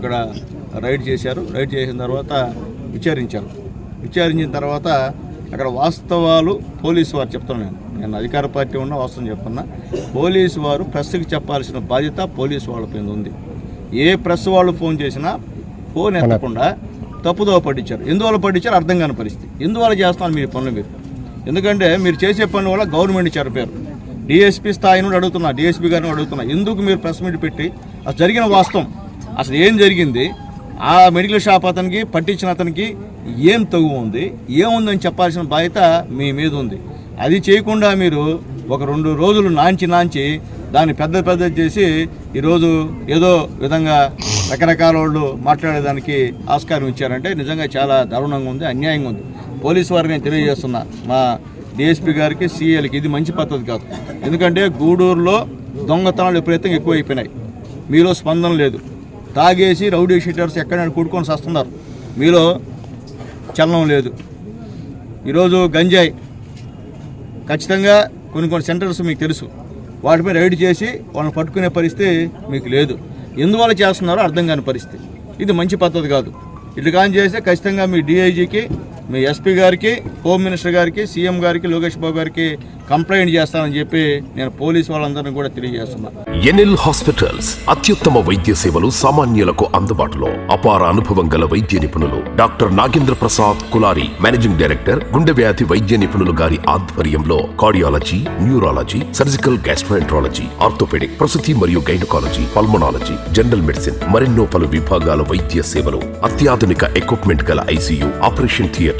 అక్కడ రైడ్ చేశారు. రైడ్ చేసిన తర్వాత విచారించారు. విచారించిన తర్వాత అక్కడ వాస్తవాలు పోలీసు వారు చెప్తున్నాను నేను. నేను అధికార పార్టీ ఉన్న వాస్తవం చెప్తున్నా. పోలీసు వారు ప్రెస్కి చెప్పాల్సిన బాధ్యత పోలీసు వాళ్ళ పైన ఉంది. ఏ ప్రెస్ వాళ్ళు ఫోన్ చేసినా ఫోన్ ఎత్తకుండా తప్పుదోవ పట్టించారు. ఎందువల్ల పట్టించారు? అర్థం కాని పరిస్థితి. ఎందువల్ల చేస్తున్నారు మీరు ఈ పనులు మీరు? ఎందుకంటే మీరు చేసే పనుల వల్ల గవర్నమెంట్ చెరపారు డిఎస్పీ స్థాయి నుండి అడుగుతున్నా డిఎస్పీ గారిని అడుగుతున్నా. ఎందుకు మీరు ప్రెస్ మీట్ పెట్టి? అసలు జరిగిన వాస్తవం. అసలు ఏం జరిగింది? ఆ మెడికల్ షాప్ అతనికి పట్టించిన అతనికి ఏం తగు ఉంది? ఏముందని చెప్పాల్సిన బాధ్యత మీ మీద ఉంది. అది చేయకుండా మీరు ఒక రెండు రోజులు నాంచి నాంచి దాన్ని పెద్ద పెద్ద చేసి ఈరోజు ఏదో విధంగా రకరకాల వాళ్ళు మాట్లాడేదానికి ఆస్కారం ఇచ్చారంటే నిజంగా చాలా దారుణంగా ఉంది అన్యాయంగా ఉంది. పోలీసు వారికి నేను తెలియజేస్తున్నా. మా డిఎస్పీ గారికి సీఏలకి ఇది మంచి పద్ధతి కాదు. ఎందుకంటే గూడూరులో దొంగతనాలు విపరీతంగా ఎక్కువైపోయినాయి. మీలో స్పందన లేదు. తాగేసి రౌడీ షీటర్స్ ఎక్కడైనా కూడుకొని వస్తున్నారు మీలో చలనం లేదు. ఈరోజు గంజాయి ఖచ్చితంగా కొన్ని కొన్ని సెంటర్స్ మీకు తెలుసు. వాటిపై రైడ్ చేసి వాళ్ళని పట్టుకునే పరిస్థితి మీకు లేదు. ఎందువల్ల చేస్తున్నారో అర్థం కాని పరిస్థితి. ఇది మంచి పద్ధతి కాదు. ఇటు కాని చేస్తే ఖచ్చితంగా మీ డిఐజీకి మీ ఎస్పీ గారికి హోమ్ మినిస్టర్ గారికి సీఎం గారికి లోకేష్ బాబు గారికి కంప్లైంట్ చేస్తానని చెప్పి నేను పోలీస్ వాళ్ళందరినీ కూడా తెలియజేస్తున్నాను ఎన్ఎల్ హాస్పిటల్స్ అత్యుత్తమ వైద్య సేవలు సామాన్యులకు అందుబాటులో అపార అనుభవం గల వైద్య నిపుణులు doctor Nagendra Prasad Kulari managing director గుండె వ్యాధి వైద్య నిపుణులు గారి ఆధ్వర్యంలో cardiology neurology surgical gastroenterology orthopaedic ప్రసూతి మరియు గైనకాలజీ పల్మనాలజీ జనరల్ మెడిసిన్ మరెన్నో పలు విభాగాల వైద్య సేవలు అత్యాధునిక ఎక్విప్మెంట్ గల ICU operation theatre